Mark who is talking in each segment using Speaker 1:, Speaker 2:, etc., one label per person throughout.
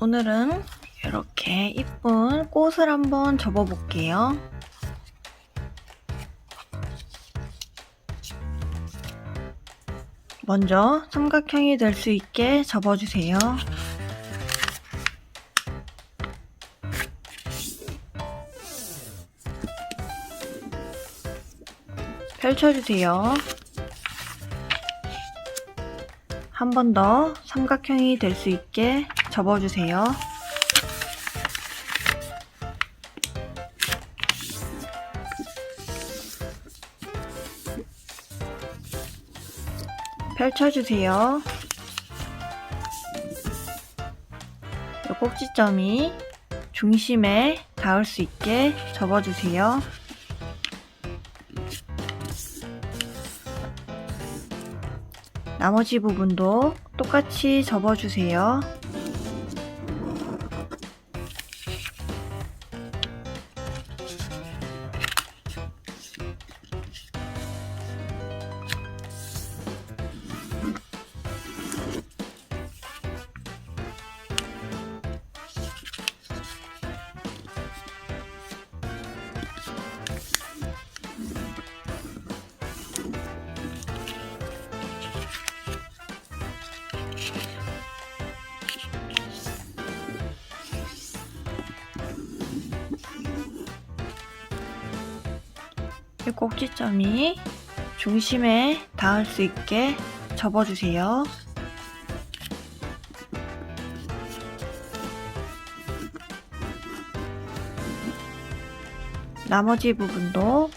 Speaker 1: 오늘은 이렇게 이쁜 꽃을 한번 접어 볼게요. 먼저 삼각형이 될 수 있게 접어주세요. 펼쳐주세요. 한 번 더 삼각형이 될 수 있게 접어주세요. 펼쳐주세요. 이 꼭지점이 중심에 닿을 수 있게 접어주세요. 나머지 부분도 똑같이 접어주세요. 이 꼭지점이 중심에 닿을 수 있게 접어주세요. 나머지 부분도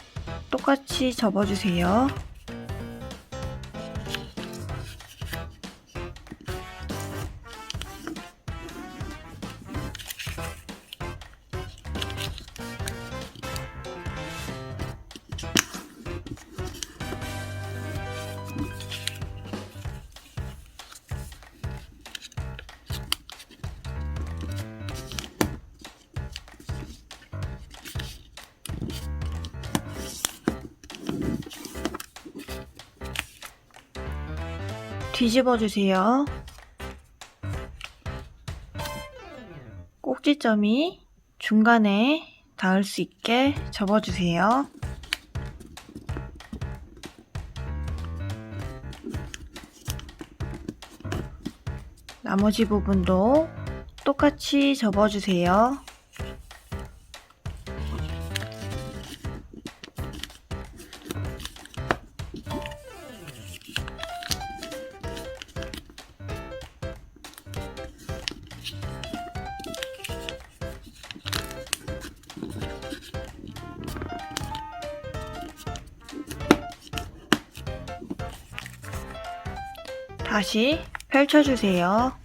Speaker 1: 똑같이 접어주세요. 뒤집어 주세요. 꼭지점이 중간에 닿을 수 있게 접어주세요. 나머지 부분도 똑같이 접어주세요. 다시 펼쳐주세요.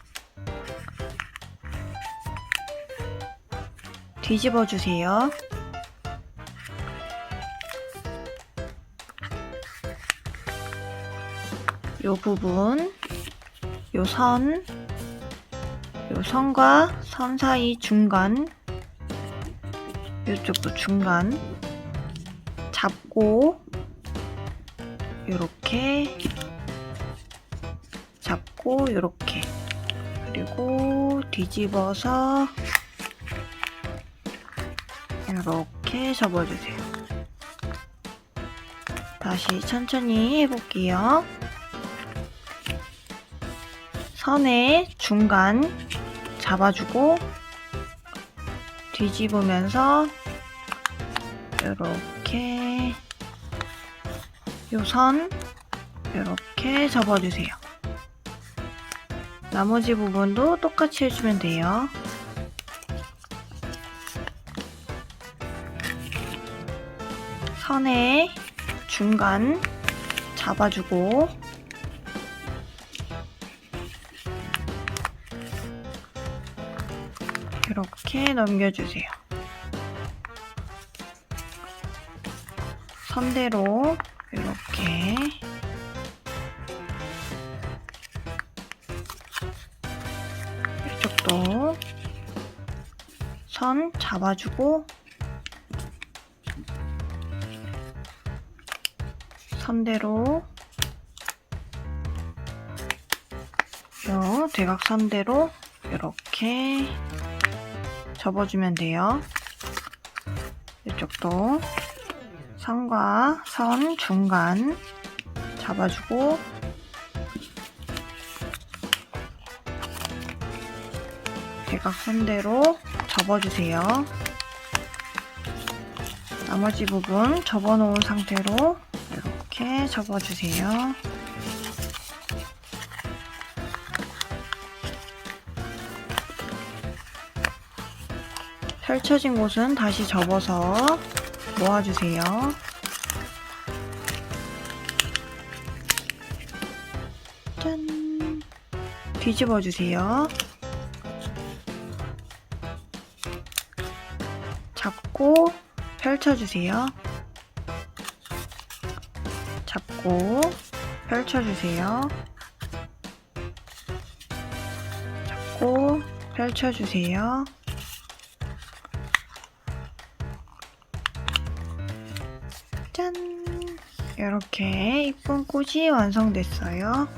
Speaker 1: 뒤집어 주세요. 요 부분, 요 선, 요 선과 선 사이 중간, 요쪽도 중간 잡고 요렇게 잡고 이렇게 그리고 뒤집어서 이렇게 접어주세요. 다시 천천히 해볼게요. 선의 중간 잡아주고 뒤집으면서 이렇게 요선 이렇게 접어주세요. 나머지 부분도 똑같이 해주면 돼요. 선의 중간 잡아주고 이렇게 넘겨주세요. 선대로 이렇게 이쪽도 선 잡아주고 선대로 요 대각 선대로 이렇게 접어주면 돼요. 이쪽도 선과 선 중간 잡아주고 대각선대로 접어주세요. 나머지 부분 접어놓은 상태로 이렇게 접어주세요. 펼쳐진 곳은 다시 접어서 모아주세요. 짠! 뒤집어 주세요. 잡고 펼쳐주세요. 잡고 펼쳐주세요. 잡고 펼쳐주세요. 이렇게 이쁜 꽃이 완성됐어요.